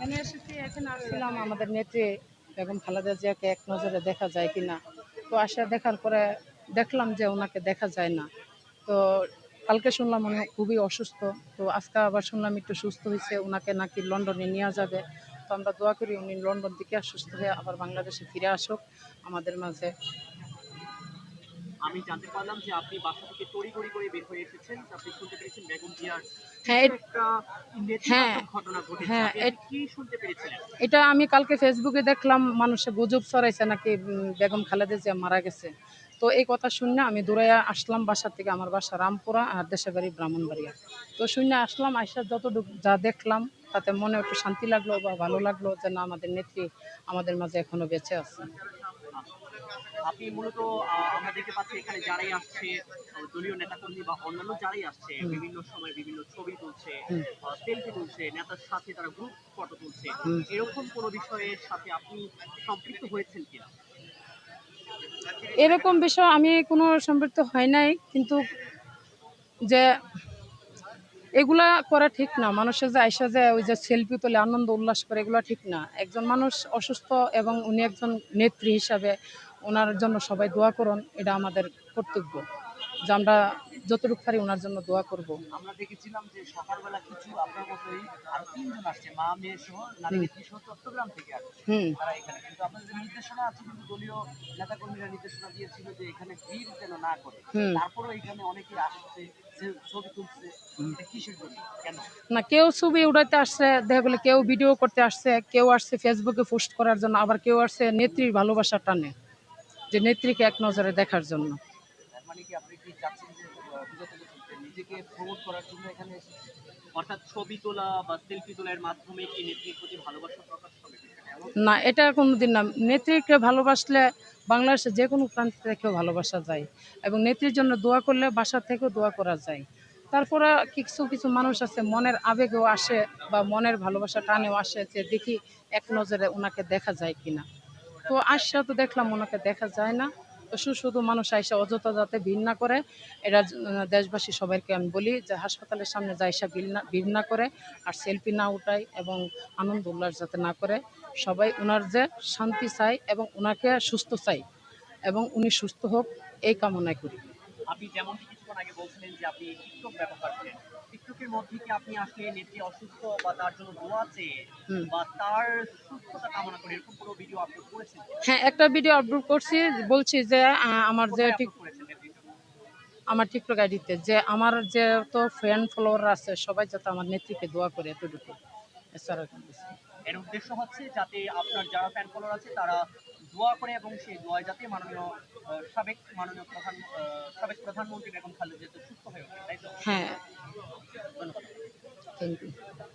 আসছিলাম আমাদের নেত্রী বেগম খালেদা জিয়াকে এক নজরে দেখা যায় কিনা। তো আসা দেখার পরে দেখলাম যে ওনাকে দেখা যায় না। তো কালকে শুনলাম উনি খুবই অসুস্থ। তো আজকে আবার শুনলাম একটু সুস্থ হয়েছে ওনাকে নাকি লন্ডনে নেওয়া যাবে। তো আমরা দোয়া করি উনি লন্ডন থেকে সুস্থ হয়ে আবার বাংলাদেশে ফিরে আসুক আমাদের মাঝে। আমি জানতে পারলাম যে আপনি বাসা থেকে তড়িঘড়ি করে বের হয়ে এসেছেন। আপনি শুনতে পেরেছেন বেগম জিয়ার হ্যাঁ হ্যাঁ, হ্যাঁ, এটা আমি কালকে ফেসবুকে দেখলাম মানুষে গুজব ছড়াইছে নাকি বেগম খালেদা জিয়া মারা গেছে। তো এই কথা শুনে আমি দূরে আসলাম বাসা থেকে আমার বাসা রামপুরা আর দেশের বাড়ি ব্রাহ্মণবাড়িয়া। তো শুনে আসলাম আইসা যতটুকু যা দেখলাম তাতে মনে একটু শান্তি লাগল বা ভালো লাগল যে না আমাদের নেত্রী আমাদের মাঝে এখনও বেঁচে আছে। আপনি মূলত আমরা দেখতে পাচ্ছি এখানে যারাই আসছে দলীয় নেতাকর্মী বা অন্যান্য যারাই আসছে বিভিন্ন সময় বিভিন্ন ছবি তুলছে সেলফি তুলছে নেতার সাথে তারা গ্রুপ ফটো তুলছে। এরকম কোনো বিষয়ের সাথে আপনি সম্পৃক্ত হয়েছেন কিনা? এরকম বিষয় আমি কোনো সম্পৃক্ত হয় নাই কিন্তু যে এগুলা করা ঠিক না। মানুষের যে আইসা যে ওই যে সেলফি তোলে আনন্দ, উল্লাস করে, এগুলো ঠিক না। একজন মানুষ অসুস্থ এবং উনি একজন নেত্রী হিসাবে ওনার জন্য সবাই দোয়া করুন, এটা আমাদের কর্তব্য। যে আমরা যতটুকু পারি ওনার জন্য দোয়া করব। আমরা দেখেছিলাম যে সকালবেলা কিছু আপনার মতোই আর তিনজন আসছে মা মেয়ে সহ নারী। নেত্রী সহ চট্টগ্রাম থেকে আসছে। হুম। তারা এখানে। কিন্তু আপনাদের নির্দেশনা আছে কিন্তু দলীয় নেতাকর্মীরা নির্দেশনা দিয়েছিল যে এখানে ভিড় যেন না করে। তারপরেও এখানে অনেকে আসছে ছবি তুলছে। কিসের জন্য? কেন? না কেউ ছবি উড়াইতে আসছে দেখা গেলে কেউ ভিডিও করতে আসছে কেউ আসছে ফেসবুকে পোস্ট করার জন্য আবার কেউ আসছে নেত্রীর ভালোবাসা টানে যে নেত্রীকে এক নজরে দেখার জন্য। মানে কি আপনি কি চাচ্ছেন নিজেকে প্রমোট করার জন্য এখানে অর্থাৎ ছবি তোলা বা সেলফি তোলার মাধ্যমে কি নেত্রীর প্রতি ভালোবাসা প্রকাশ হবে না, এটা কোনোদিন না। নেত্রীকে ভালোবাসলে বাংলাদেশে যে কোনো প্রান্ত থেকেও ভালোবাসা যায় এবং নেত্রীর জন্য দোয়া করলে বাসা থেকেও দোয়া করা যায়। তারপরে কিছু কিছু মানুষ আছে, মনের আবেগেও আসে বা মনের ভালোবাসা টানেও আসে যে দেখি এক নজরে ওনাকে দেখা যায় কিনা। তো আসা তো দেখলাম ওনাকে দেখা যায় না। শুধু শুধু মানুষ আইসা অযথা যাতে ভিড় না করে এটা দেশবাসী সবাইকে আমি বলি যে হাসপাতালের সামনে যাইসা ভিড় ভিড় না করে আর সেলফি না উঠায় এবং আনন্দ উল্লাস যাতে না করে, সবাই ওনার যে শান্তি চাই এবং ওনাকে সুস্থ চাই এবং উনি সুস্থ হোক, এই কামনাই করি। আপনি যেমনটি কিছুক্ষণ আগে বলছিলেন যে আপনি টিকটক ব্যবহার করেন। টিকটকের মধ্যে কি আপনি আসলে নেত্রী অসুস্থ বা তার জন্য দোয়া চেয়ে বা তার সুস্থতা কামনা করে এরকম কোনো ভিডিও আপলোড করেছেন? হ্যাঁ একটা ভিডিও আপলোড করছি বলছি যে আমার যে ঠিক আমার টিকটক আইডিতে যে আমার যে তো ফ্রেন্ড ফলোয়ার আছে সবাই যাতে আমার নেত্রীকে দোয়া করে এতটুকু। এছাড়া। এর উদ্দেশ্য হচ্ছে যাতে আপনার যারা ফ্যান ফলোয়ার আছে তারা দোয়া করে এবং সেই দোয়ায় যাতে মাননীয় সাবেক মাননীয় প্রধান সাবেক প্রধানমন্ত্রী বেগম খালেদা জিয়া সুস্থ হয়ে ওঠে তাই তো? হ্যাঁ। ধন্যবাদ। Thank you